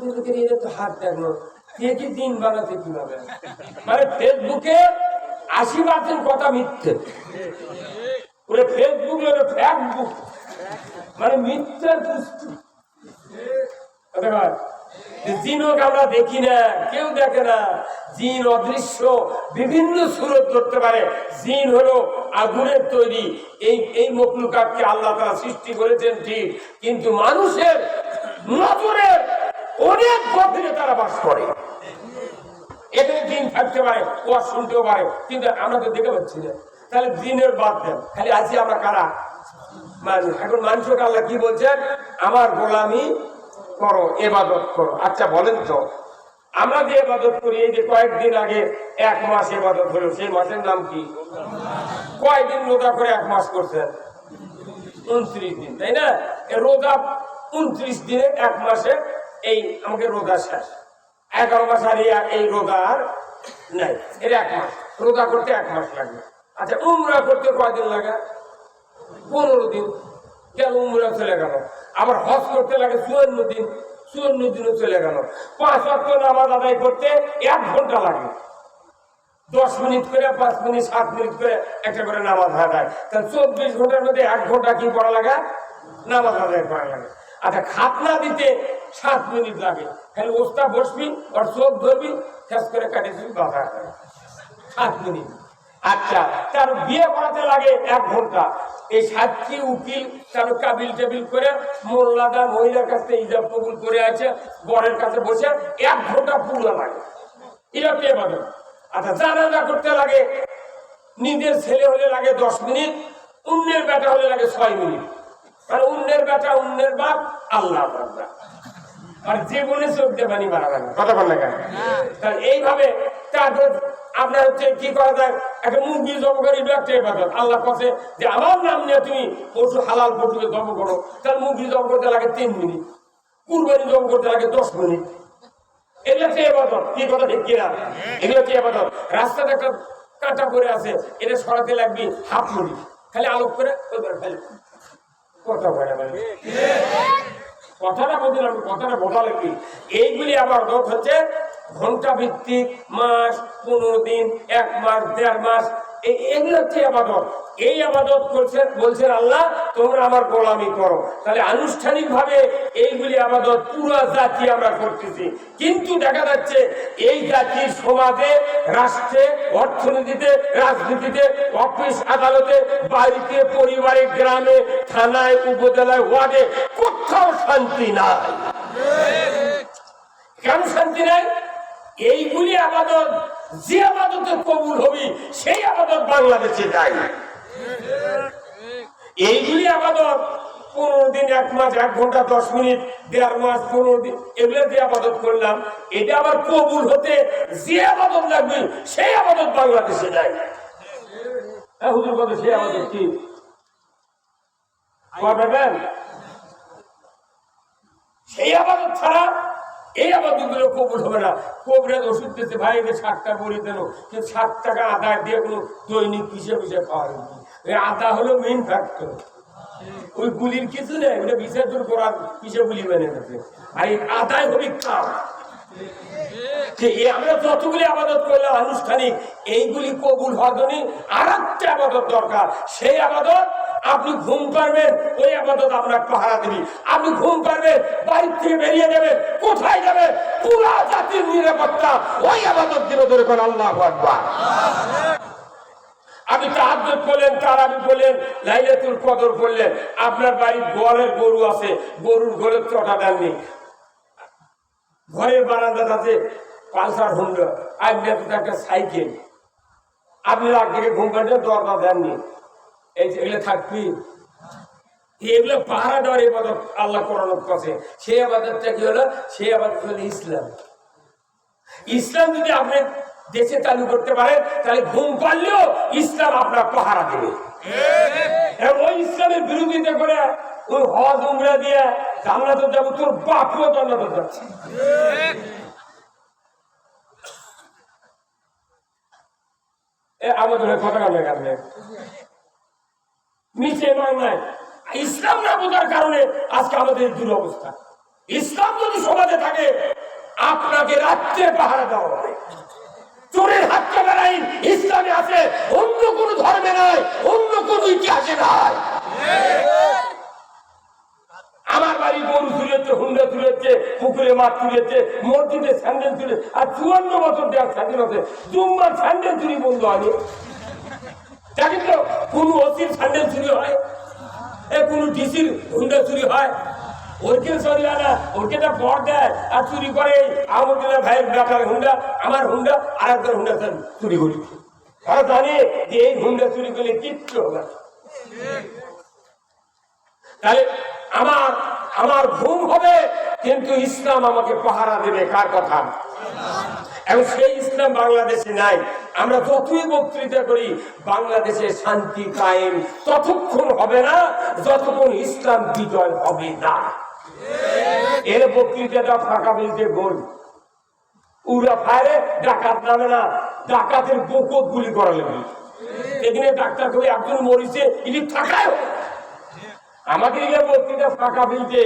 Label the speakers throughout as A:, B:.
A: ফেসবুকে নিয়ে তো হাত দেখল। কে দিন বানাতে কীভাবে? মানে ফেসবুকে আশি পার্সেন্ট কথা মিথ্যে। ওরে ফেসবুক ওরে ফেসবুক মানে মিথ্যার পুষ্টি দেখেন, জিনক আমরা দেখি না কেউ দেখে না। জিন অদৃশ্য বিভিন্ন সুরত করতে পারে। জিন হলো আগুনের তৈরি। এই এই মকলুকাতকে আল্লাহ তারা সৃষ্টি করেছেন ঠিক। কিন্তু মানুষের নজরের অনেক গভীরে তারা বাস করে। এখানে দিন থাকতে পারে ও শুনতেও পারে, কিন্তু আমরা তো দেখে পাচ্ছি না। তাহলে দিনের বাদ দেন। খালি আছি আমরা কারা? মানুষ এখন মানুষকে আল্লাহ কি বলছেন? আমার গোলামি করো, এবাদত করো। আচ্ছা বলেন তো, আমরা যে এবাদত করি, এই যে কয়েকদিন আগে এক মাস এবাদত হলো, সেই মাসের নাম কি? কয়দিন রোজা করে এক মাস করছেন? উনত্রিশ দিন, তাই না? রোজা উনত্রিশ দিনে এক মাসে এই আমাকে রোজা শেষ এগারো মাস আর এই- রোজা আর নাই। এর এক মাস। রোজা করতে এক মাস লাগবে আচ্ছা উমরা করতে কয়দিন লাগে? পনেরো দিন। কেন উমরা চলে গেল? আবার হজ করতে লাগে চুয়ান্ন দিন। চুয়ান্ন দিনও চলে গেল। পাঁচ অক্ট নামাজ আদায় করতে এক ঘণ্টা লাগে। দশ মিনিট করে, পাঁচ মিনিট, সাত মিনিট করে একটা করে নামাজ আদায়। তাহলে চব্বিশ ঘণ্টার মধ্যে এক ঘণ্টা কি করা লাগে? নামাজ আদায় করা লাগে। আচ্ছা খাতনা দিতে সাত মিনিট লাগে খালি ওস্তা বসবি আর চোখ ধরবি শেষ করে কাটিয়ে দিবি বাধা সাত মিনিট আচ্ছা। তার বিয়ে করাতে লাগে এক ঘণ্টা। এই সাতটি উকিল তার কাবিল টেবিল করে মোল্লাদা মহিলার কাছে ইজাব কবুল করে আছে বরের কাছে বসে এক ঘণ্টা পুরো লাগে। এটা পেয়ে পাবেন আচ্ছা জানাজা করতে লাগে নিজের ছেলে হলে লাগে দশ মিনিট অন্যের বেটা হলে লাগে ছয় মিনিট। আর অন্যের বেটা অন্যের বাপ আল্লাহ বান্দা আর জীবনে চোখ দিয়ে পানি বাড়াবে না কথা বল না কেন এইভাবে তারপর আপনার হচ্ছে কি করা যায়? একটা মুরগি জব করি একটা ইবাদত আল্লাহ কাছে যে আমার নাম নিয়ে তুমি পশু হালাল পশুকে জব করো। তাহলে মুরগি জব করতে লাগে তিন মিনিট। কুরবানি জব করতে লাগে দশ মিনিট। এগুলো হচ্ছে এবাদত কি কথা ঠিক কিনা? এগুলো হচ্ছে এবাদত রাস্তাতে একটা কাঁটা করে আছে। এটা সরাতে লাগবে হাফ মিনিট। খালি আলোক করে কথা বলে কথাটা বলছিলাম কথাটা বোঝালে কি? এইগুলি আমার রোগ হচ্ছে ঘণ্টা ভিত্তিক মাস, পনেরো দিন, এক মাস, দেড় মাস এগুলো হচ্ছে আবাদত। এই আবাদত করছেন বলছেন, আল্লাহ, তোমরা আমার গোলামি করো। তাহলে আনুষ্ঠানিক ভাবে এইগুলি আবাদত পুরো জাতি আমরা করতেছি। কিন্তু দেখা যাচ্ছে, এই জাতির সমাজে, রাষ্ট্রে, অর্থনীতিতে, রাজনীতিতে, অফিস আদালতে, বাড়িতে, পরিবারে, গ্রামে, থানায়, উপজেলায়, ওয়ার্ডে কোথাও শান্তি নাই। কেন শান্তি নাই? এইগুলি আবাদত যে আবাদতে কবুল হবি, সেই আবাদত বাংলাদেশে যায় এইগুলি আবাদত পনেরো দিন, এক মাস, এক ঘণ্টা, দশ মিনিট, দেড় মাস, পনেরো দিন, এগুলো যে আবাদত করলাম। এটা আবার কবুল হতে যে আবাদত লাগবে সেই আবাদত বাংলাদেশে যায়। হ্যাঁ হুজুর কথা সেই আবাদত কি? সেই আবাদত ছাড়া এই আবাদতগুলো কবুল হবে না। কবরের ওষুধ দিতে ভাই এদের ষাট টাকা বলে দিল কিন্তু ষাট টাকা আদা দিয়ে কোনো দৈনিক হিসেবে হিসেবে পাওয়া যায় না। ওই আদা হলো মেইন ফ্যাক্টর ওই গুলির কিছু নেই, ওটা বিষয় দূর করার হিসেবে গুলি বেনে গেছে আর এই আদায় হবি কাম। আমরা যতগুলি আবাদত করলাম আনুষ্ঠানিক, এইগুলি কবুল জন্য আর একটা আবাদত দরকার। সেই আবাদত আপনি ঘুম পারবেন ওই আপাতত আপনার পাহারা দিবি। আপনি ঘুম পারবেন বাড়ির থেকে বেরিয়ে যাবেন, কোথায় যাবে পুরা জাতির নিরাপত্তা, ওই আবাদত দিল ধরে কোন আল্লাহ আপনি তাহাজ্জুদ করলেন, তারাবি করলেন, লাইলাতুল কদর করলেন। আপনার বাড়ির গোয়ালের গরু আছে, গরুর গোলের চটা দেননি। ঘরের বারান্দা আছে পালসার হুন্ডা তো একটা সাইকেল। আপনি রাত থেকে ঘুম পাড়লে দরজা দেননি। এই যে এগুলো থাকবি? এগুলো পাহারা দেওয়ার এবাদত আল্লাহ করানোর কাছে সেই আবাদতটা কি হলো? সেই আবাদত হলো? ইসলাম। ইসলাম যদি আপনি দেশে চালু করতে পারেন, তাহলে ঘুম পারলেও ইসলাম আপনার পাহারা দেবে। ওই ইসলামের বিরোধিতা করে ওই হজ, উমরা দিয়ে জান্নাতে যাব তোর বাপও জান্নাতে যাচ্ছে আমাদের কথা কামে নিচে নয় ইসলাম না বোঝার কারণে আজকে আমাদের দুরবস্থা। ইসলাম যদি সমাজে থাকে, আপনাকে রাত্রে পাহারা দেওয়া হবে। চোরের হাত কাটার আইন ইসলামে আছে। অন্য কোন ধর্মে নাই, অন্য কোন ইতিহাসে নাই। আমার বাড়ি গরু তুলেছে, হুন্ডা তুলেছে, পুকুরে মাছ তুলেছে, মসজিদে স্যান্ডেল তুলে আর চুয়ান্ন বছর দেওয়ার স্যান্ডেল আছে। জুম্মার স্যান্ডেল চুরি বন্ধ হয়নি। দেখেন তো কোন ওসির স্যান্ডেল চুরি হয়? এ কোন ডিসির হুন্ডা চুরি হয়? ওরকে চুরি হয় না ওরকে পর দেয় আর চুরি করে ভাইয়ের বেটার হুন্ডা আমার হুন্ডা আর একজন হুন্ডা চুরি করি। তারা জানে যে এই হুন্ডা চুরি করলে কিচ্ছু হবে তাহলে আমার আমার ঘুম হবে কিন্তু ইসলাম আমাকে পাহারা দেবে কার কথা? এবং সেই ইসলাম বাংলাদেশে নাই। আমরা যতই বক্তৃতা করি, বাংলাদেশে শান্তি কায়েম ততক্ষণ হবে না, যতক্ষণ ইসলাম বিজয় হবে না। এর বক্তৃতাটা ফাঁকা বলতে গোল উড়া ফায়ারে ডাকাত নামে না, ডাকাতের গুলি করা এখানে ডাক্তার কবি একজন মরিছে, ইনি আমাকে বক্তৃতা ফাঁকা বিলতে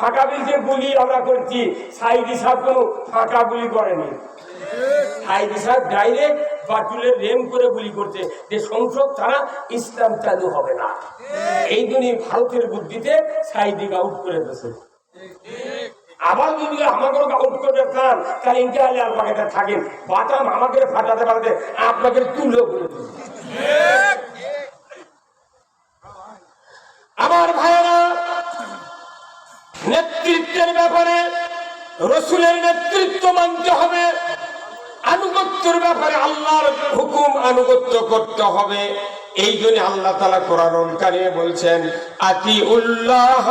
A: ফাঁকা বিলতে গুলি আমরা করছি। সাইদি সাহেব কোনো ফাঁকা গুলি করেনি। সাইদি সাহেব ডাইরেক্ট বাটুলের রেম করে গুলি করছে যে সংসদ ছাড়া ইসলাম চালু হবে না। এই জন্যই ভারতের বুদ্ধিতে সাইদিক আউট করে দিয়েছে। আবার যদি আমাকে আউট করে চান তাহলে ইন্টারলে আর পাকেটে থাকেন। বাটাম আমাকে ফাটাতে পারতে আপনাকে তুলো করে আমার ভাইয়েরা, নেতৃত্বের ব্যাপারে রসুলের নেতৃত্ব মানতে হবে। আনুগত্যের ব্যাপারে আল্লাহর হুকুম আনুগত্য করতে হবে। এই জন্য আল্লাহ তালা কোরআন কারিয়ে বলছেন আতি উল্লাহ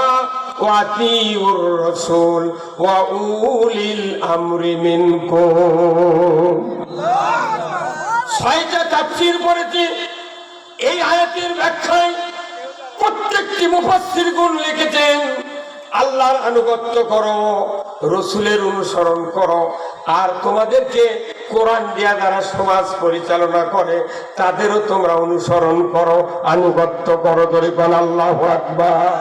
A: ছয়টা তাফসীর পড়েছি। এই আয়াতের ব্যাখ্যায় প্রত্যেকটি গুণ লিখেছেন। আল্লাহর আনুগত্য করো, রসুলের অনুসরণ করো। আর তোমাদেরকে কোরআন দিয়া যারা সমাজ পরিচালনা করে, তাদেরও তোমরা অনুসরণ করো, আনুগত্য করো দরিপান আল্লাহ আকবার।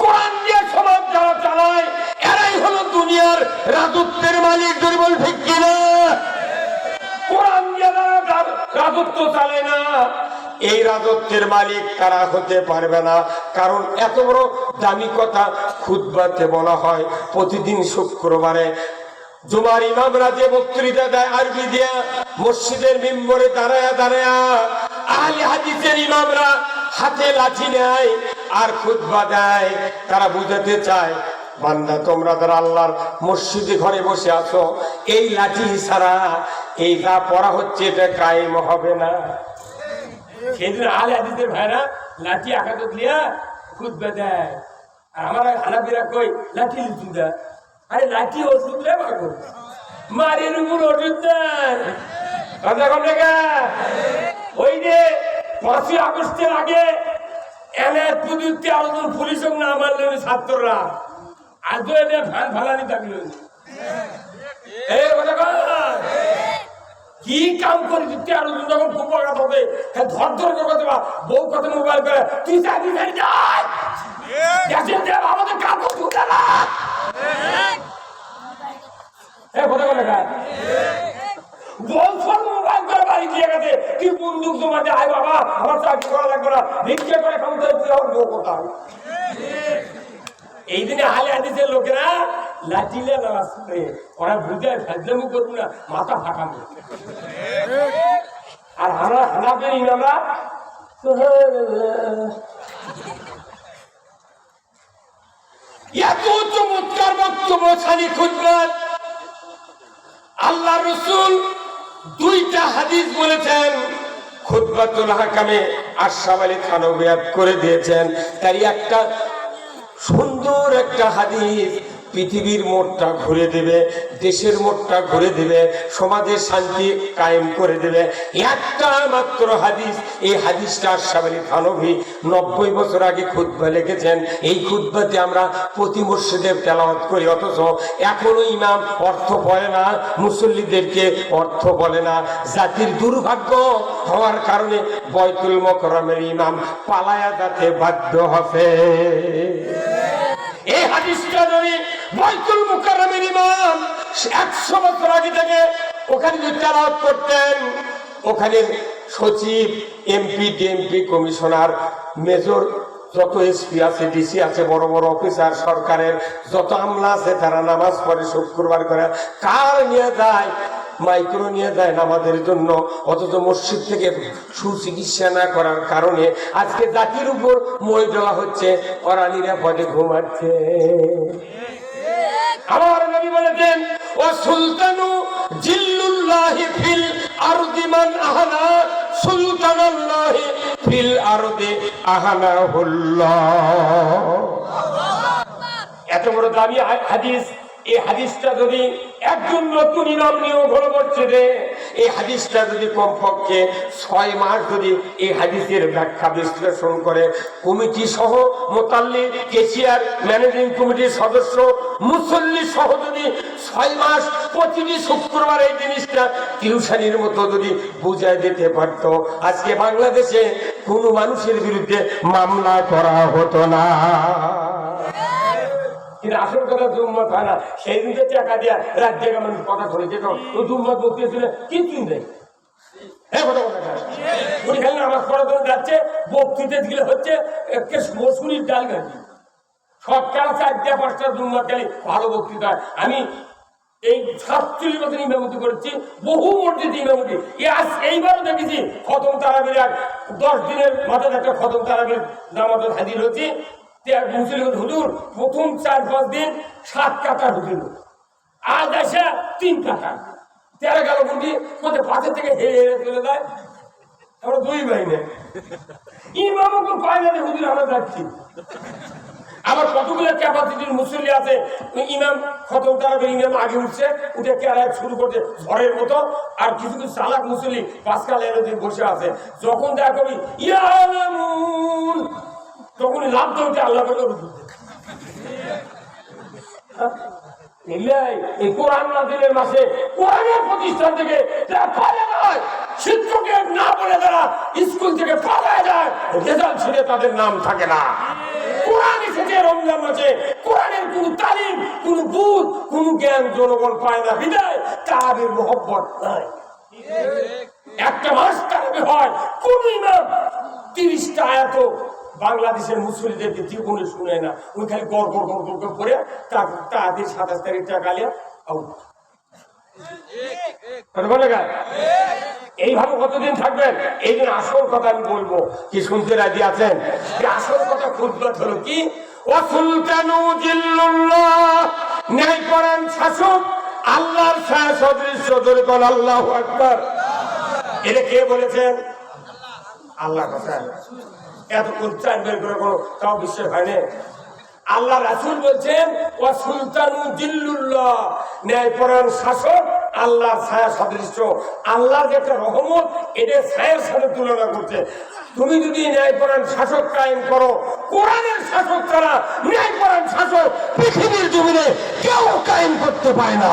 A: কোরআন দিয়ে সমাজ যারা চালায়, এরাই হলো দুনিয়ার রাজত্বের মালিক দরিবল ঠিক কিনা? কোরআন দিয়ে যারা রাজত্ব চালায় না এই রাজত্বের মালিক তারা হতে পারবে না। কারণ এত বড় দামি কথা খুদবাতে বলা হয় প্রতিদিন শুক্রবারে। জুমার ইমামরা যে বক্তৃতা দেয় আরবি দিয়া, মসজিদের মিম্বরে দাঁড়ায়া দাঁড়ায়া আহলে হাদিসের ইমামরা হাতে লাঠি নেয় আর খুতবা দেয়। তারা বুঝাতে চায়, বান্দা তোমরা যারা আল্লাহর মসজিদে ঘরে বসে আছো, এই লাঠি ছাড়া এই যা পড়া হচ্ছে এটা কায়েম হবে না। সেদিন আলে হাদিসের ভাইরা লাঠি আঘাত লিয়া খুদবে দেয়। আর আমার হানাবিরা কই লাঠি লিচু দেয় আরে লাঠি ওষুধ মারির উপর ওষুধ দেয়। ওই যে পাঁচই আগস্টের আগে প্রযুক্তি পুলিশ না মারলেন ছাত্ররা, আজও এনে ফ্যান ফালানি থাকল। এই কথা। কি কাম করে দিতে আর যখন খুব আঘাত হবে ধর ধর করে কথা বউ কত মোবাইল করে, তুই চাকরি গ্যাসের দেব আমাদের কাপড় ছুটে না? কথা বলে মোবাইল করে বাড়ি দিয়ে গেছে জমা আয় বাবা, আমার চাকরি করা লাগবে না। ভিক্ষা করে তুই বউ কোথায়? এই দিনে হালে হাদিসের লোকেরা লাঠিলে নামাজ পড়ে। ওরা বুঝায় ফাজলামু করব না, মাথা ফাটাবো। আর হানা বক্তব্য ছানি খুদবাত আল্লাহ রসুল দুইটা হাদিস বলেছেন করে দিয়েছেন। তারই একটা সুন্দর একটা হাদিস পৃথিবীর মোড়টা ঘুরে দেবে, দেশের মোড়টা ঘুরে দেবে, সমাজের শান্তি কায়েম করে দেবে। একটা মাত্র হাদিস, এই হাদিসটা আশাবালী থানভি নব্বই বছর আগে খুদ্া লিখেছেন। এই খুদ্বাতে আমরা প্রতি মসজিদে তেলাওয়াত করি, অথচ এখনও ইমাম অর্থ বলে না, মুসল্লিদেরকে অর্থ বলে না। জাতির দুর্ভাগ্য হওয়ার কারণে বয়তুল মকরমের ইমাম পালায়া যাতে বাধ্য হবে। এই হাদিসটা যদি বৈতুল মুকাররমের ইমাম একশো বছর আগে থেকে ওখানে যে তেলাওয়াত করতেন, ওখানে সচিব, এমপি, ডিএমপি, কমিশনার, মেজর, যত এসপি আছে, ডিসি আছে, বড় বড় অফিসার, সরকারের যত আমলা আছে, তারা নামাজ পড়ে, শুক্রবার করে। কার নিয়ে যায়, মাইক্রো নিয়ে যায় নামাজের জন্য, অথচ মসজিদ থেকে সুচিকিৎসা না করার কারণে আজকে জাতির উপর মই দেওয়া হচ্ছে, ওরা নিরাপদে ঘুমাচ্ছে। আমার নবী বলেছেন ও সুলতানু জিল্লুল্লাহি ফিল আরদি মান আহানা সুলতানাল্লাহি ফিল আরদি আহানা এত বড় দামি হা- হাদিস এই হাদিসটা যদি একজন নতুন ইমাম নিয়োগ হলো মসজিদে, এই হাদিসটা যদি কমপক্ষে ছয় মাস যদি এই হাদিসের ব্যাখ্যা বিশ্লেষণ করে, কমিটি সহ মোতাল্লি কেসিয়ার ম্যানেজিং কমিটির সদস্য মুসল্লি সহ যদি ছয় মাস প্রতিটি শুক্রবার এই জিনিসটা টিউশনির মতো যদি বুঝাই দিতে পারতো। আজকে বাংলাদেশে কোনো মানুষের বিরুদ্ধে মামলা করা হতো না। কিন্তু আসল কথা হয় না। সেই দিনকে টাকা রাত জায়গা মানুষ কথা শুনে যেত নামাজ খালি ভালো বক্তৃতা আমি এই সাতচল্লিশ বছর ইমামতি করেছি, বহু মসজিদ ইমামতি। আজ এইবারও দেখেছি, খতম তারাবির এক দশ দিনের মাথায় একটা খতম তারাবির নামাজের হাজির হয়েছি। মুসলিম হুজুর প্রথম চার পাঁচ দিন সাত কাটা ঢুকিল। আজ আসে তিন কাটা তেরো গেল কোথায় পাশে থেকে হেরে হেরে চলে যায়। আমরা দুই ভাই নেই ইমামকে পায় না হুজুর, আমরা যাচ্ছি। আবার কতগুলো ক্যাপাসিটির মুসল্লি আছে? ইমাম খতম তারাবের ইমাম আগে উঠছে, উঠে ক্যারায় শুরু করছে ঝড়ের মতো। আর কিছু কিছু চালাক মুসল্লি পাঁচকাল এনে বসে আছে। যখন দেখা ইয়ালামুন তখনই লাভ উঠে আল্লাহ করে উঠে এই কোরআন নাজিলের মাসে কোরআনের প্রতিষ্ঠান থেকে যারা নয় শিক্ষকের না বলে তারা স্কুল থেকে পালায় যায় রেজাল্ট ছিঁড়ে তাদের নাম থাকে না। কোরআন এসেছে রমজান মাসে কোরআনের কোন তালিম কোন বুধ কোন জ্ঞান জনগণ পায় না। বিদায় তাদের মোহব্বত নাই। একটা মাস হয় কোন ইমাম তিরিশটা আয়াত বাংলাদেশের মুসলিমদেরকে জীবনে শুনে না। ওই খালি গড় গড় গড় গড় করে তাদের সাতাশ তারিখ টাকা লিয়া আউট? এইভাবে কতদিন থাকবেন? এই জন্য আসল কথা আমি বলব, কি শুনতে রাজি আছেন? আসল কথা খুদবাত হলো কি? অসুলতানু ন্যায় করেন শাসক, আল্লাহর সদৃশ্য ধরে আল্লাহ আকবার। এটা কে বলেছেন? আল্লাহ কথা। এত উচ্চারণ বের করে কোনো তাও বিশ্বাস হয়নি আল্লাহ রাসুল বলছেন ও সুলতানু জিল্লুল্লাহ ন্যায়পরায়ণ শাসক আল্লাহ ছায়া সদৃশ্য। আল্লাহর যে একটা রহমত এটা ছায়ার সাথে তুলনা করছে। তুমি যদি ন্যায়পরায়ণ শাসক কায়েম করো, কোরআনের শাসক ছাড়া ন্যায়পরায়ণ শাসক পৃথিবীর জমিনে কেউ কায়েম করতে পারে না।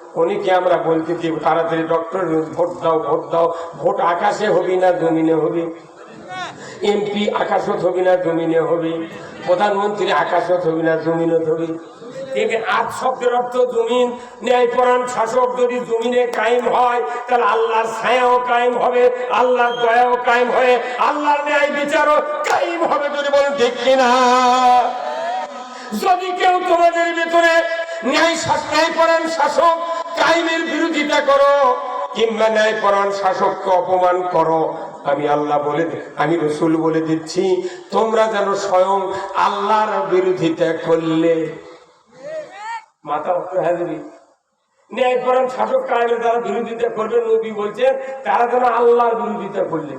A: উনিকে আমরা বলতেছি তাড়াতাড়ি ডক্টর ভোট দাও ভোট দাও। ভোট আকাশে হবি না, জমিনে হবি। এমপি আকাশত হবি না, জমিনে হবি। প্রধানমন্ত্রী আকাশত হবি না জমিনত হবি। আজ শব্দের অর্থ জমিন। ন্যায়পরাণ শাসক যদি জমিনে কায়েম হয়, তাহলে আল্লাহর ছায়াও কায়েম হবে, আল্লাহর দয়াও কায়েম হয়ে আল্লাহর ন্যায় বিচারও কায়েম হবে যদি বলেন ঠিক কিনা। যদি কেউ তোমাদের ভিতরে ন্যায় ন্যায়পরাণ শাসক কায়েমের বিরোধিতা করো, কিংবা ন্যায়পরাণ শাসককে অপমান করো। আমি আল্লাহ বলে আমি রসুল বলে দিচ্ছি, তোমরা যেন স্বয়ং আল্লাহর বিরোধিতা করলে। মাথা হাজিরি ন্যায়পরাণ শাসক কায়েমের যারা বিরোধিতা করবে, নবী বলছে, তারা যেন আল্লাহর বিরোধিতা করলে।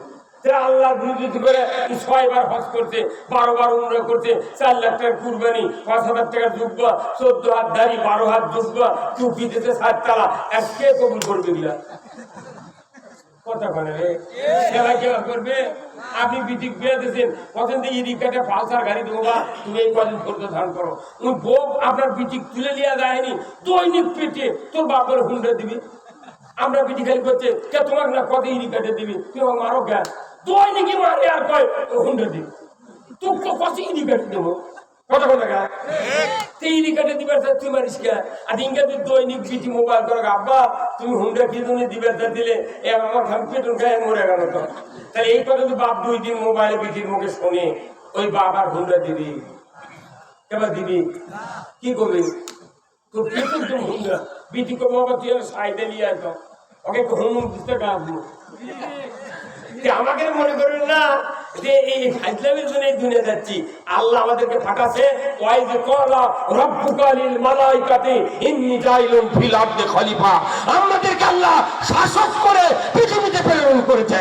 A: আপনি গাড়ি তুমি এই কদিন ধৈর্য ধারণ করো। আপনার তুলে নিয়ে যায়নি, দৈনিক পেটে তোর বাপের হুন্ডা দিবি। আমরা বিটি খালি করছে, কে তোমাকে না কত ইডি কাটে দিবি? তুই আমাকে মারো জ্ঞান দৈনিকই মারে আর কয়? হুন্ডা দিবি তোর তো কত ইডি কাটে দেবো। কত কথা গা তেইরি কাটে দিবার তা তুই মারিস কে? আর ইংকা তুই দৈনিক বিটি মোবাইল করে আব্বা, তুমি হুন্ডা কি তুমি দিবার তা দিলে? এ আমার খান পেটুন খায় মরে গেল তো। তাহলে এই কথা তুই বাপ দুই দিন মোবাইলে বিটির মুখে শোনে, ওই বাপ আর হুন্ডা দিবি? এবার দিবি? কি করবি? তোর পেটুন তুমি হুন্ডা। বিটি বাবা, তুই সাইডে নিয়ে আসতো ওকে হুম দিতে গাবো আমাকে মনে করবেন না যে এই হাইজলামের জন্য এই দুনিয়া যাচ্ছি, আল্লাহ আমাদেরকে পাঠাছে ওয়াই যে কলা মালাইকাতে, ইন্নি ফিল খলিফা। আমাদেরকে আল্লাহ শাসক করে পৃথিবীতে প্রেরণ করেছে।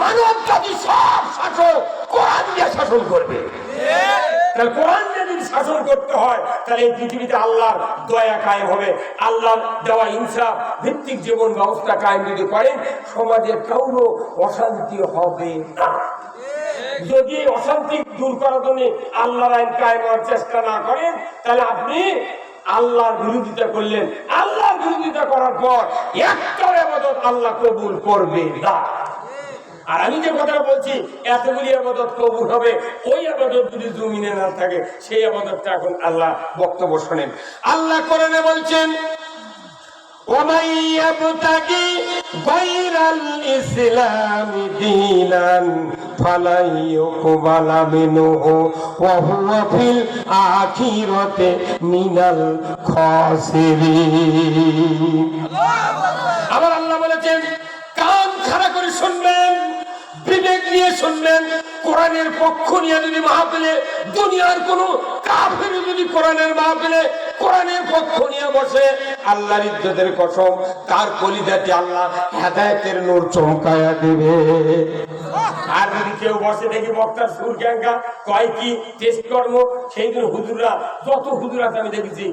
A: মানব জাতি সব শাসক কোরআন দিয়ে শাসন করবে। তাহলে কোরআন শাসন করতে হয়, তাহলে এই পৃথিবীতে আল্লাহর দয়া কায়েম হবে। আল্লাহর দেওয়া ইনসাফ, ভিত্তিক জীবন ব্যবস্থা কায়েম যদি করেন সমাজের কাউরও অশান্তি হবে না। যদি অশান্তি দূর করার জন্য আল্লাহর আইন কায়েম হওয়ার চেষ্টা না করেন, তাহলে আপনি আল্লাহর বিরোধিতা করলেন। আল্লাহর বিরোধিতা করার পর একটা আবাদত আল্লাহ কবুল করবে না। আর আমি যে কথাটা বলছি এতগুলি আবাদত কবুল হবে ওই আবাদত যদি জমিনে না থাকে সেই আবাদতটা এখন আল্লাহ বক্তব্য শোনেন আল্লাহ কোরআনে বলছেন ومن يبتغي غير الإسلام دينا فلن يقبل منه وهو في الآخرة من الخاسرين আবার আল্লাহ বলেছেন নিয়ে শুনবেন, কোরআনের পক্ষ নিয়ে যদি মাহফিলে, দুনিয়ার কোন কাফের যদি কোরআনের মাহফিলে, কোরআনের পক্ষ নিয়ে বসে, আল্লাহর ইজ্জতের কসম, তার কলিজাতে আল্লাহ হেদায়েতের নূর চমকায়া দেবে। আর যদি কেউ বসে দেখি বক্তার সুর গ্যাঙ্গা কয় কি টেস্ট কর্ম? সেই যত আমি দেখেছি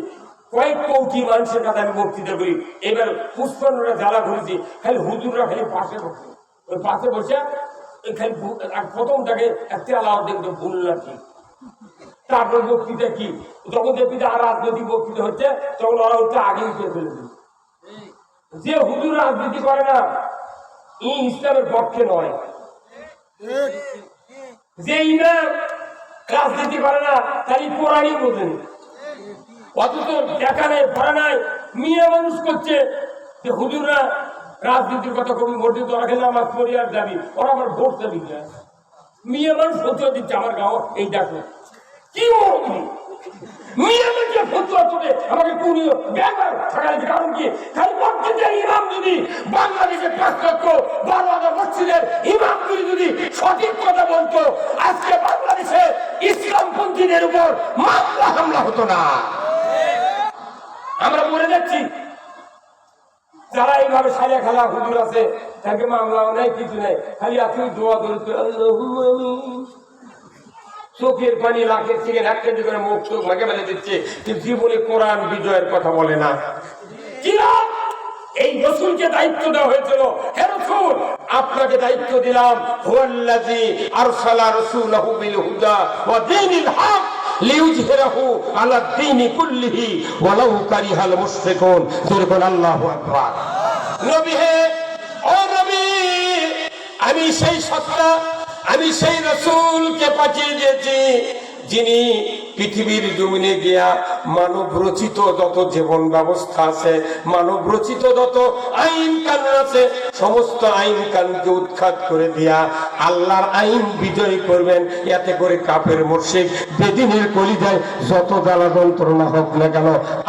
A: কয়েক কোটি মানুষের কাছে আমি বক্তৃতা করি, এবার পুষ্পান্নরা জ্বালা করেছি খালি হুজুররা খালি পাশে বসে। ওই পাশে বসে তারপর বক্তৃতা কি? যখন দেখবি যে আর রাজনৈতিক বক্তৃতা হচ্ছে, তখন ওরা হচ্ছে আগেই যে হুজুর রাজনীতি করে না, ই ইসলামের পক্ষে নয়। যে ইমাম রাজনীতি করে না তাই কোরআনই বোঝেন অথচ দেখা নাই পড়া নাই মিয়া মানুষ করছে যে হুজুররা রাজনীতির কথা কবি ভোটে তো রাখে নামাজ পড়ি আর যাবি ওরা আবার ভোট না। মিয়া মানুষ ফতুয়া দিচ্ছে আমার গাঁও, এই দেখো। কি ইমাম যদি যদি সঠিক কথা বলতো, আজকে বাংলাদেশে ইসলামপন্থীদের উপর হামলা হতো না। আমরা মরে যাচ্ছি। যারা এইভাবে সারিয়া খেলা হুজুর আছে, তাকে মামলাও নেই, কিছু নেই। খালি আপনি দোয়া করতে চোখের পানি, লাখের থেকে এক কেজি করে মুখ, চোখ মাকে মেলে দিচ্ছে জীবনে কোরআন বিজয়ের কথা বলে না। এই রসুলকে দায়িত্ব দেওয়া হয়েছিল। হে রসুল, আপনাকে দায়িত্ব দিলাম। হুয়াল্লাযী আরসালা রাসূলাহু বিল হুদা ওয়া দীনিল হক। লিইয়ুযহিরাহু আলা দ্বীনি কুল্লিহি ওয়ালাউ কারিহাল মুশরিকুন যেরকম আল্লাহু আকবার। নবী হে, ও নবী, আমি সেই সত্তা, আমি সেই রসুলকে পাঠিয়ে দিয়েছি। যিনি পৃথিবীর জমিনে গিয়া মানব রচিত যত জীবন ব্যবস্থা আছে, মানব রচিত যত আইন কানুন আছে, সমস্ত আইন কানুনকে উৎখাত করে দিয়া আল্লাহর আইন বিজয় করবেন। এতে করে কাপের মুর্শিক বেদিনের কলিজায় যত জ্বালা যন্ত্রণা হোক না কেন,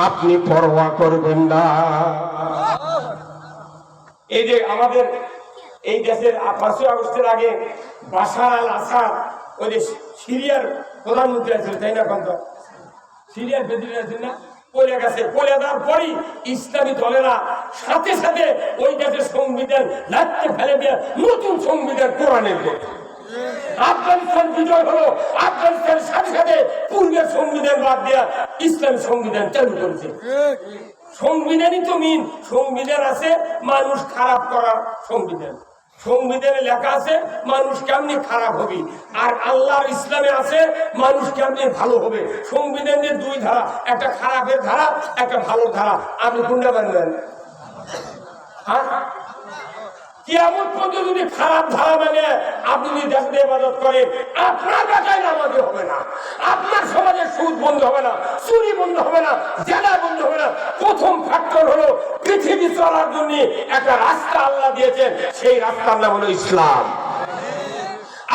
A: আপনি পরোয়া করবেন না। এই যে আমাদের এই দেশের পাঁচই আগস্টের আগে বাসার আল আসাদ, ওই যে সিরিয়ার প্রধানমন্ত্রী আছেন, তাই না এখন তো সিরিয়ার প্রেসিডেন্ট আছেন না? পড়ে গেছে। পড়ে দেওয়ার পরই ইসলামী দলেরা সাথে সাথে ওই দেশের সংবিধান লাগতে ফেলে দিয়ে নতুন সংবিধান কোরআনের করে আফগানিস্তান বিজয় হলো। আফগানিস্তানের সাথে সাথে পূর্বের সংবিধান বাদ দেওয়া ইসলামী সংবিধান চালু করেছে। সংবিধানই তো মিন সংবিধান আছে মানুষ খারাপ করার সংবিধান। সংবিধানে লেখা আছে, মানুষ কেমনি খারাপ হবে? আর আল্লাহর ইসলামে আছে, মানুষ কেমনি ভালো হবে? সংবিধানের দুই ধারা, একটা খারাপের ধারা, একটা ভালো ধারা। আপনি কোনটা মানবেন? হ্যাঁ? কিয়ামত পর্যন্ত যদি খারাপ ধারা মেলে আপনি যদি দেখতে ইবাদত আপনার হবে না। আপনার সমাজে সুদ বন্ধ হবে না, চুরি বন্ধ হবে না জেলা বন্ধ হবে না। প্রথম ফ্যাক্টর হলো পৃথিবী চলার জন্য একটা রাস্তা আল্লাহ দিয়েছেন, সেই রাস্তার নাম হলো ইসলাম।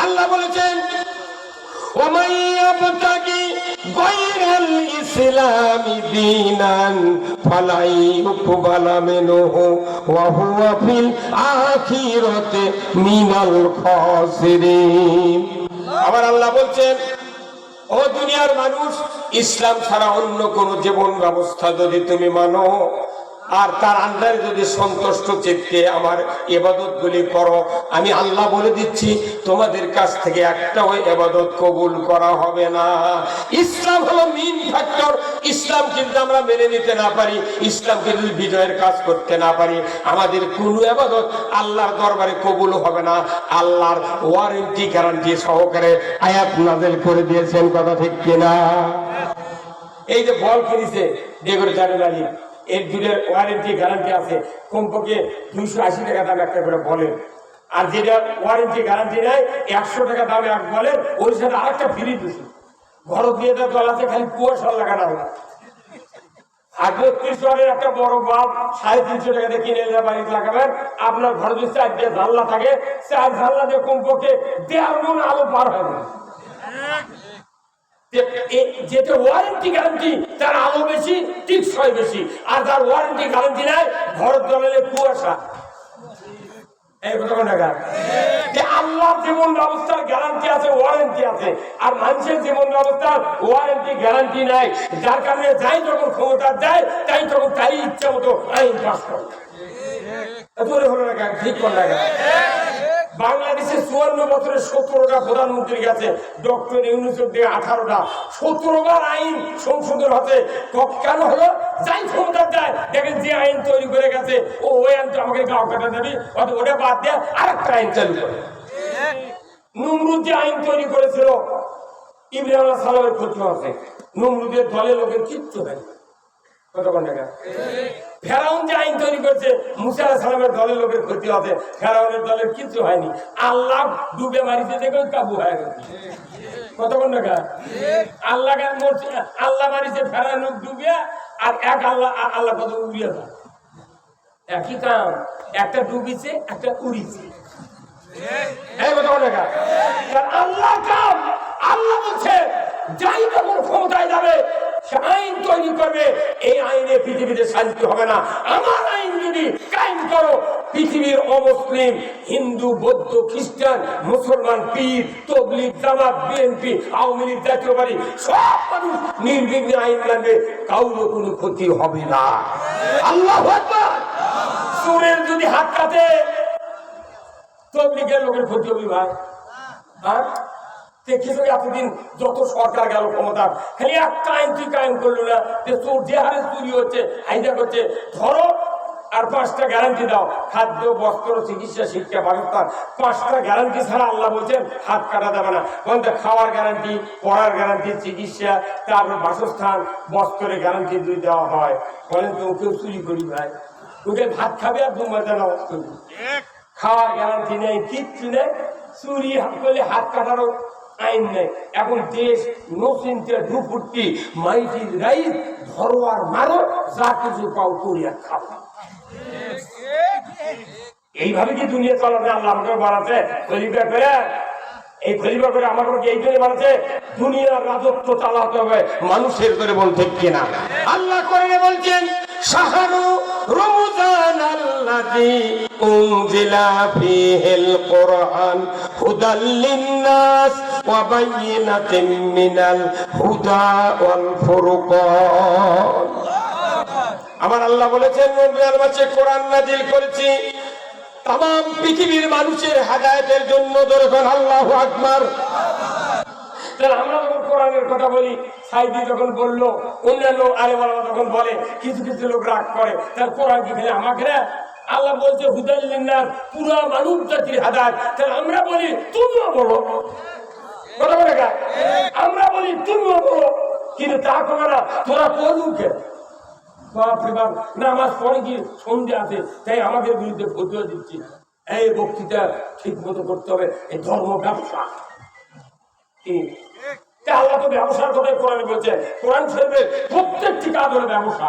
A: আল্লাহ বলেছেন
B: ومن يبتغي غير الإسلام دينا فلن يقبل منه وهو في الآخرة من الخاسرين
A: আবার আল্লাহ বলছেন ও দুনিয়ার মানুষ ইসলাম ছাড়া অন্য কোন জীবন ব্যবস্থা যদি তুমি মানো আর তার আন্ডারে যদি সন্তুষ্ট চিত্তে আমার এবাদত গুলি করো, আমি আল্লাহ বলে দিচ্ছি, তোমাদের কাছ থেকে একটাও এবাদত কবুল করা হবে না। ইসলাম হলো মেইন ফ্যাক্টর ইসলাম কিন্তু আমরা মেনে নিতে না পারি ইসলামকে যদি বিজয়ের কাজ করতে না পারি, আমাদের কোনো এবাদত আল্লাহর দরবারে কবুল হবে না। আল্লাহর ওয়ারেন্টি গ্যারান্টি সহকারে আয়াত নাজেল করে দিয়েছেন, কথা ঠিক কিনা? এই যে বল কিনেছে ডেগর জানুয়ারি এর দুধের ওয়ারেন্টি গ্যারান্টি আছে, কমপক্ষে দুইশো আশি টাকা দাম একটা করে বলেন। আর যেটা ওয়ারেন্টি গ্যারান্টি নেয়, একশো টাকা দামে এক বলেন ওই সাথে আরেকটা ফ্রি দিছি। ঘর দিয়ে জল আছে, খালি কুয়াশা লাগানো হয় ওয়ারের একটা বড় বাল্ব সাড়ে তিনশো টাকা দিয়ে কিনে এনে বাড়িতে লাগাবেন। আপনার ঘরে যদি চার দিয়ে জানলা থাকে, চার জানলা দিয়ে কমপক্ষে দেড় গুণ আলো পার হবে। যেটা ওয়ারেন্টি গ্যারান্টি তার আলো বেশি বেশি। আর যার ওয়ারেন্টি গ্যারান্টি নাই, ঘর কুয়াশা। জীবন ব্যবস্থার গ্যারান্টি আছে ওয়ারেন্টি আছে। আর মানুষের জীবন ব্যবস্থার ওয়ারেন্টি গ্যারান্টি নাই। যার কারণে যাই যখন ক্ষমতা দেয়, তাই তখন তাই ইচ্ছা মতো আইন পাস করে। ঠিক টাকা বাংলাদেশে চুয়ান্ন বছরের সতেরোটা প্রধানমন্ত্রী গেছে। ডক্টর ইউনুসেফ দিয়ে আঠারোটা। সতেরো বার আইন সংশোধন হতে কেন হলো? যাই ক্ষমতা দেয়। দেখেন যে আইন তৈরি করে গেছে, ও ওই আইনটা আমাকে গাও কাটা দেবে অত ওটা বাদ দিয়ে আরেকটা আইন চালু করে। নমরুদ যে আইন তৈরি করেছিল আলাহ সালামের ক্ষতি আছে। নমরুদের দলের লোকের কিচ্ছু আল্লাহ ডুবে মারিতে দেখে কাবু হয়ে গেছে। কতক্ষণ টাকা আল্লাহ আল্লাহ মারিছে, ফেরাউন ডুবে, আর এক আল্লাহ আল্লাহ কত উড়িয়ে যায় একই কাম, একটা ডুবিছে, একটা উড়িছে। আল্লাহ আল্লাহ বলছে, যাই যখন ক্ষমতায় যাবে আইন তৈরি করবে, এই আইনে পৃথিবীতে শান্তি হবে না। আমার আইন যদি কায়েম করো, পৃথিবীর অমুসলিম, হিন্দু, বৌদ্ধ, খ্রিস্টান, মুসলমান, পীর জামাত, বিএনপি, আওয়ামী লীগ, জাতীয় সব মানুষ নির্বিঘ্নে আইন কোনো ক্ষতি হবে না। আল্লাহ চোরের যদি হাত কাটে তবলিগের লোকের ক্ষতি হবে ভাই। হ্যাঁ এতদিন যত সরকার গেল ক্ষমতা খালি একটা আইন তুই কায়েম করল না যে চোর যে হারে চুরি হচ্ছে হাইজা করছে ধরো আর পাঁচটা গ্যারান্টি দাও খাদ্য বস্ত্র চিকিৎসা শিক্ষা বাসস্থান পাঁচটা গ্যারান্টি ছাড়া আল্লাহ বলছেন হাত কাটা যাবে না। বলতে খাওয়ার গ্যারান্টি পড়ার গ্যারান্টি চিকিৎসা তারপর বাসস্থান বস্ত্রের গ্যারান্টি দুই দেওয়া হয়। বলেন তো কেউ চুরি করি ভাই? ওকে ভাত খাবে আর দু মজা নামাজ করবি খাওয়ার গ্যারান্টি নেই কিচ্ছু নেই। চুরি করলে হাত কাটারও আইন নেই। এখন দেশ নো চিন্তা দুপুরটি মাইটি রাইট ধরো আর মারো, যা কিছু পাও করিয়া খাও। এইভাবে কি দুনিয়া চলাতে আল্লাহ আমাকে বানাতে খলিফা করে, এই খলিফা করে আমাকে এই জন্য বানাতে দুনিয়ার রাজত্ব চালাতে হবে। মানুষের করে বলতে কিনা?
B: আল্লাহ করে বলছেন রমজান
A: আমার আল্লাহ বলেছেন কোরআন নাজিল করেছি। তাম পৃথিবীর মানুষের হেদায়েতের জন্য দরকার আল্লাহু আকবার। আমরা যখন কোরআনের কথা বলি, সাইদি যখন বলল, অন্যান্য যখন বলে, কিছু কিছু লোক রাগ করে, তাহলে কোরআন আমাকে আল্লাহ বলছে হুদাল্লিনার পুরা মানব জাতির হাদার তাহলে আমরা বলি, তুমিও বলো। বলে আমরা বলি, তুমিও বলো। কিন্তু তা করে না তোরা করুকে কি? সন্ধে আছে, তাই আমাদের বিরুদ্ধে ফতুয়া দিচ্ছি। এই বক্তৃতা ঠিক মতো করতে হবে, এই ধর্ম ব্যবসা। আল্লাহ তো ব্যবসার কথাই কোরআনে বলছে। কোরআন শরীফের প্রত্যেকটি কাজ হলো ব্যবসা।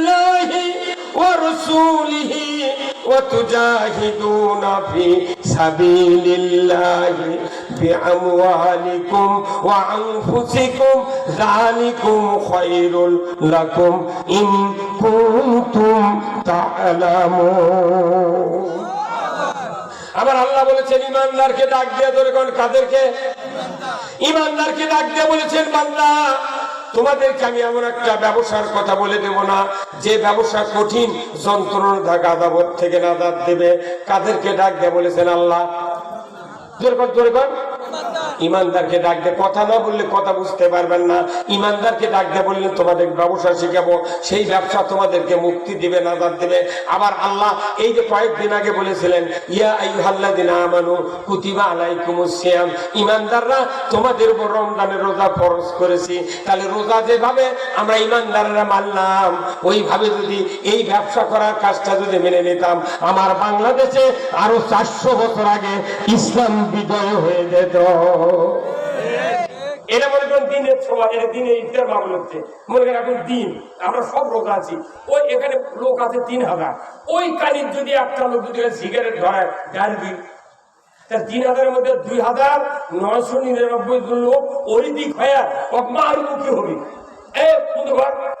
B: ورسوله وتجاهدون في سبيل الله بأموالكم وأنفسكم ذلكم خير لكم إن كنتم تعلمون
A: আবার আল্লাহ বলেছেন ইমানদারকে ডাক দিয়ে ধরে কোন কাদেরকে
B: ইমানদারকে ডাক দিয়ে বলেছেন বান্দা তোমাদেরকে আমি এমন একটা ব্যবসার কথা বলে দেব না। যে ব্যবসা কঠিন যন্ত্রণা গাদাবত থেকে নাজাদ দেবে। কাদেরকে ডাক দিয়ে বলেছেন আল্লাহ? জোরে কর, জোরে কর। ইমানদারকে ডাক দিয়ে কথা না বললে কথা বুঝতে পারবেন না। ইমানদারকে ডাক দিয়ে বললে তোমাদের ব্যবসা শিখাবো, সেই ব্যবসা তোমাদেরকে মুক্তি দিবে নাজাদ দেবে। আবার আল্লাহ এই যে কয়েকদিন আগে বলেছিলেন, ইয়া আমানু কুতিবা ইমানদাররা, তোমাদের উপর রোজা করেছি। তাহলে রোজা যেভাবে আমরা ইমানদাররা মানলাম, ওইভাবে যদি এই ব্যবসা করার কাজটা যদি মেনে নিতাম, আমার বাংলাদেশে আরও চারশো বছর আগে ইসলাম বিজয় হয়ে যেত।
A: এটা মনে করেন দিনের সময় এটা দিনে ইফতার মামলা হচ্ছে। মনে করেন এখন দিন, আমরা সব লোক আছি। ওই এখানে লোক আছে তিন হাজার। ওই কালির যদি একটা লোক যদি সিগারেট ধরায় দিন তিন হাজারের মধ্যে দুই হাজার নয়শো নিরানব্বই জন লোক ওই দিক হয়ে মার মুখী হবে। এ বন্ধু ঘর এ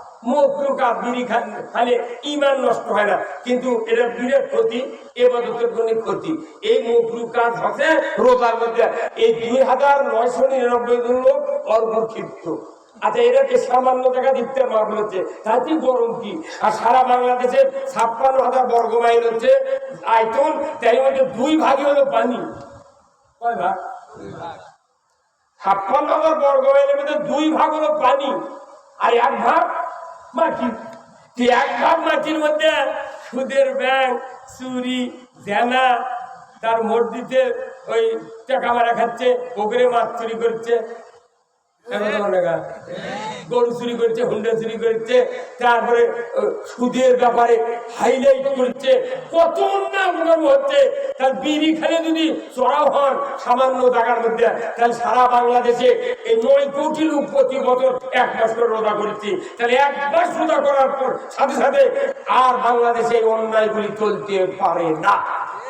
A: মকরু কাজ বিড়ি খালে ইমান নষ্ট হয় না। কিন্তু এটা বিড়ের ক্ষতি এবাদতের জন্য ক্ষতি। এই মকরু কাজ হচ্ছে রোজার মধ্যে। এই দুই হাজার নয়শো নিরানব্বই জন লোক অর্ঘক্ষিপ্ত আচ্ছা এটাকে সামান্য টাকা দিতে মারল হচ্ছে? তাতে গরম কি? আর সারা বাংলাদেশের ছাপ্পান্ন হাজার বর্গ মাইল হচ্ছে আয়তন তাই মধ্যে দুই ভাগই হলো পানি। কয় ভাগ? ছাপ্পান্ন হাজার বর্গ মাইলের মধ্যে দুই ভাগ হলো পানি। আর এক ভাগ মাটি তো এক ভাগ মাটির মধ্যে, সুদের ব্যাগ, চুরি, জেনা, তার মসজিদে ওই টাকা মারা খাচ্ছে পুকুরে মাছ চুরি করছে। গরু চুরি করছে, হুন্ডা চুরি করছে, তারপরে সুদের ব্যাপারে হাইলাইট করছে, কত উন্নয়ন হচ্ছে। তার বিড়ি খেলে যদি চড়াও হন সামান্য জায়গার মধ্যে, তাহলে সারা বাংলাদেশে এই নয় কোটি লোক প্রতি বছর এক মাস করে রোজা করছে। তাহলে এক মাস রোজা করার পর সাথে সাথে আর বাংলাদেশে এই অন্যায়গুলি চলতে পারে না।